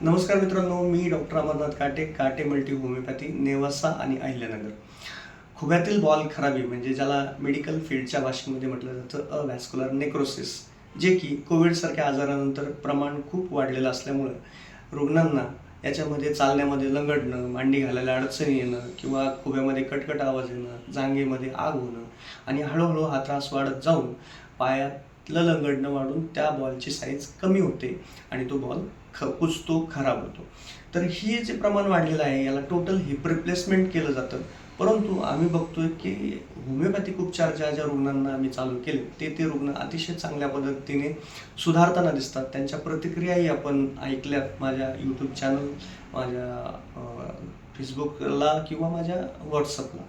नमस्कार मित्रांनो मी डॉक्टर अमरनाथ काटे काटे मल्टी होमिओपॅथी नेवासा आणि अहिल्यानगर. खुब्यातील बॉल खराबी म्हणजे ज्याला मेडिकल फील्डच्या भाषेमध्ये म्हटलं जातं अव्हॅस्क्युलर नेक्रोसिस जे की कोविडसारख्या आजारानंतर प्रमाण खूप वाढलेलं असल्यामुळं रुग्णांना याच्यामध्ये चालण्यामध्ये लंगडणं मांडी घालायला अडचणी येणं किंवा खुब्यामध्ये कटकट आवाज येणं जांगेमध्ये आग होणं आणि हळूहळू हा त्रास वाढत जाऊन पायात ललंगडणं वाढून त्या बॉलची साईज कमी होते आणि तो बॉल ख कुचतो खराब होतो. तर हे जे प्रमाण वाढलेलं आहे याला टोटल हिप रिप्लेसमेंट केलं जातं. परंतु आम्ही बघतोय की होमिओपॅथिक उपचार ज्या ज्या रुग्णांना आम्ही चालू केले. ते ते रुग्ण अतिशय चांगल्या पद्धतीने सुधारताना दिसतात. त्यांच्या प्रतिक्रियाही आपण ऐकल्यात माझ्या यूट्यूब चॅनल माझ्या फेसबुकला किंवा माझ्या व्हॉट्सअपला.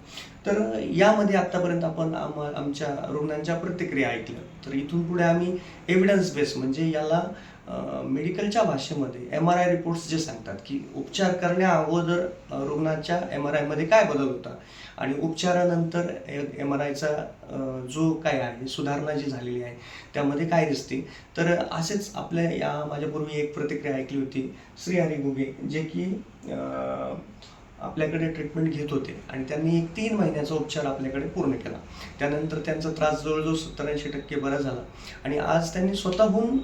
तर यामध्ये आत्तापर्यंत आपण आम आमच्या रुग्णांच्या प्रतिक्रिया ऐकल्या. तर इथून पुढे आम्ही एव्हिडन्स बेस म्हणजे याला मेडिकलच्या भाषेमध्ये एम आर आय रिपोर्ट्स जे सांगतात की उपचार करण्या अगोदर रुग्णाच्या एम आर आयमध्ये काय बदल होता? आणि उपचारानंतर एम आर आयचा जो काय आहे सुधारणा जी झालेली आहे त्यामध्ये काय दिसते? तर असेच आपल्या या माझ्यापूर्वी एक प्रतिक्रिया ऐकली होती श्री हरी गुगे जे की आपल्याकडे ट्रीटमेंट घेत होते आणि त्यांनी एक तीन महिन्याचा उपचार आपल्याकडे पूर्ण केला. त्यानंतर त्यांचा त्रास जवळजवळ सत्तर ऐंशी टक्के बरा झाला. आणि आज त्यांनी स्वतःहून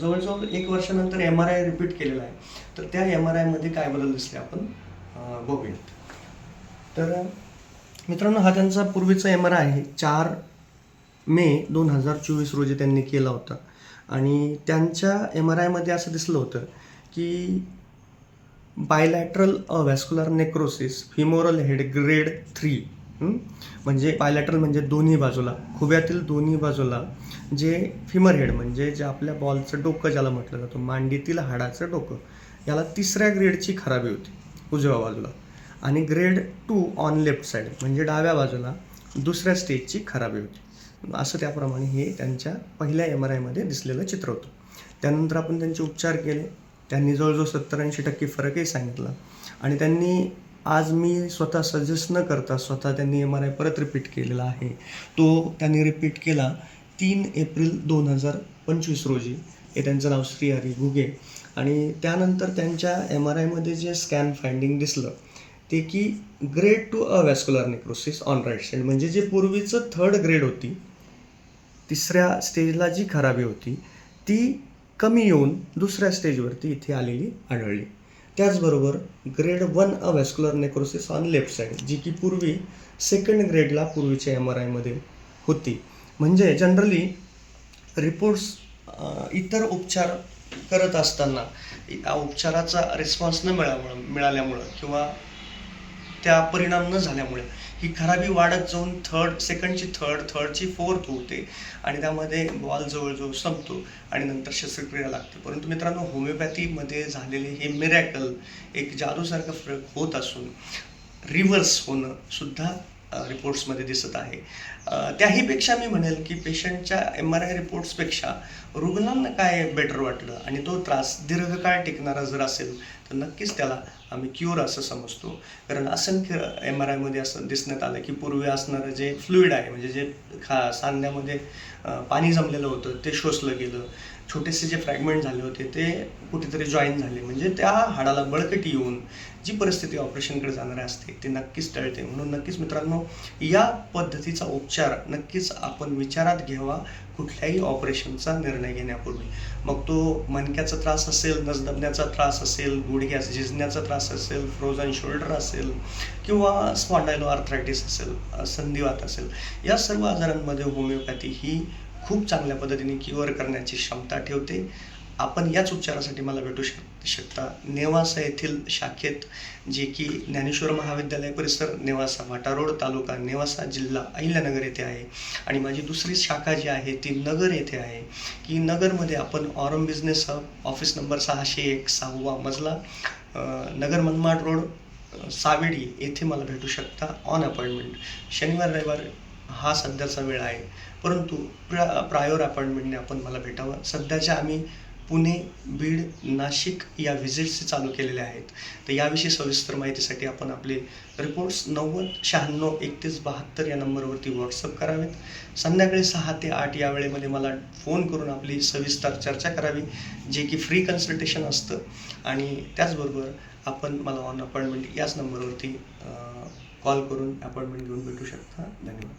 जवळजवळ एक वर्षानंतर एम आर आय रिपीट केलेला आहे. तर त्या एम आर आयमध्ये काय बदल दिसले आपण बघूयात. तर मित्रांनो हा त्यांचा पूर्वीचा एम आर आय आहे. चार मे दोन हजार चोवीस रोजी त्यांनी केला होता. आणि त्यांच्या एम आर आयमध्ये असं दिसलं होतं की bilateral avascular necrosis femoral head grade three म्हणजे बायलॅटरल म्हणजे दोन्ही बाजूला खुब्यातील दोन्ही बाजूला जे फिमर हेड म्हणजे जे आपल्या बॉलचं डोकं ज्याला म्हटलं जातं मांडीतील हाडाचं डोकं याला तिसऱ्या ग्रेडची खराबी होती उजव्या बाजूला. आणि grade two on left side म्हणजे डाव्या बाजूला दुसऱ्या स्टेजची खराबी होती. असं त्याप्रमाणे हे त्यांच्या पहिल्या एम आर आयमध्ये दिसलेलं चित्र होतं. त्यानंतर आपण त्यांचे उपचार केले. त्यांनी जवळजवळ सत्तर ऐंशी टक्के फरकही सांगितला. आणि त्यांनी आज मी स्वतः सजेस्ट न करता स्वतः त्यांनी एम आर आय परत रिपीट केलेला आहे. तो त्यांनी रिपीट केला तीन एप्रिल दोन हजार पंचवीस रोजी. हे त्यांचं नाव श्री हरी घुगे. आणि त्यानंतर त्यांच्या एम आर आयमध्ये जे स्कॅन फाइंडिंग दिसलं ते की grade two avascular necrosis on right side म्हणजे जे पूर्वीचं थर्ड ग्रेड होती तिसऱ्या स्टेजला जी खराबी होती ती कमी येऊन दुसऱ्या स्टेजवरती इथे आलेली आढळली. त्याचबरोबर grade one avascular necrosis on left side जी की पूर्वी सेकंड ग्रेडला पूर्वीच्या एम आर आयमध्ये होती. म्हणजे जनरली रिपोर्ट्स इतर उपचार करत असताना या उपचाराचा रिस्पॉन्स न मिळामुळं मिळाल्यामुळं किंवा त्या परिणाम न झाल्यामुळे ही खराबी वाढत जाऊन थर्ड सेकंडची थर्ड थर्डची फोर्थ होते आणि त्यामध्ये बॉल जवळजवळ संपतो आणि नंतर शस्त्रक्रिया लागते. परंतु मित्रांनो होमिओपॅथीमध्ये झालेले हे मिरॅकल एक जादूसारखं फरक होत असून रिव्हर्स होणं सुद्धा रिपोर्ट्समध्ये दिसत आहे. त्याहीपेक्षा मी म्हणेल की पेशंटच्या एम आर आय रिपोर्ट्सपेक्षा रुग्णांना काय बेटर वाटलं? आणि तो त्रास दीर्घकाळ टिकणारा जर असेल तर नक्कीच त्याला आम्ही क्यूर असं समजतो. कारण असंख्य एम आर आयमध्ये असं दिसण्यात आलं की पूर्वी असणारं जे फ्लुईड आहे म्हणजे जे खा सांध्यामध्ये पाणी जमलेलं होतं ते शोषलं गेलं. छोटेसे जे फ्रॅगमेंट झाले होते ते कुठेतरी जॉईन झाले. म्हणजे त्या हाडाला बळकटी येऊन जी परिस्थिती ऑपरेशनकडे जाणारी असते ती नक्कीच टळते. म्हणून नक्कीच मित्रांनो या पद्धतीचा उपचार नक्कीच आपण विचारात घ्यावा. कुठल्याही ऑपरेशनचा निर्णय घेण्यापूर्वी. मग तो मणक्याचा त्रास असेल नसदबण्याचा त्रास असेल गुडघ्यास झिजण्याचा त्रास असेल फ्रोझन शोल्डर असेल किंवा स्पॉन्डायलो आर्थरायटिस असेल संधिवात असेल या सर्व आजारांमध्ये होमिओपॅथी ही खूप चांगल्या पद्धतीने क्युअर करण्याची क्षमता ठेवते. आपण याच उपचारासाठी मला भेटू शक शकता. नेवासा येथील शाखेत जे की ज्ञानेश्वर महाविद्यालय परिसर नेवासा वाटा रोड तालुका नेवासा जिल्हा अहिल्यानगर येथे आहे. आणि माझी दुसरी शाखा जी आहे ती नगर येथे आहे. की नगरमध्ये आपण Aurum business hub office number सहाशे एक सहावा मजला नगर मनमाड रोड सावेडी येथे मला भेटू शकता ऑन अपॉइंटमेंट शनिवार रविवार हा सध्याचा वेळ आहे. परंतु प्रा प्रायोर अपॉइंटमेंटने आपण मला भेटावं. सध्याच्या आम्ही पुणे बीड नाशिक या व्हिजिट्स चालू केलेल्या आहेत. तर याविषयी सविस्तर माहितीसाठी आपण आपले रिपोर्ट्स नव्वद शहाण्णव एकतीस बहात्तर या नंबरवरती व्हॉट्सअप करावेत. संध्याकाळी सहा ते आठ या वेळेमध्ये मला फोन करून आपली सविस्तर चर्चा करावी जे की फ्री कन्सल्टेशन असतं. आणि त्याचबरोबर आपण मला ऑन अपॉइंटमेंट याच नंबरवरती कॉल करून अपॉइंटमेंट घेऊन भेटू शकता. धन्यवाद.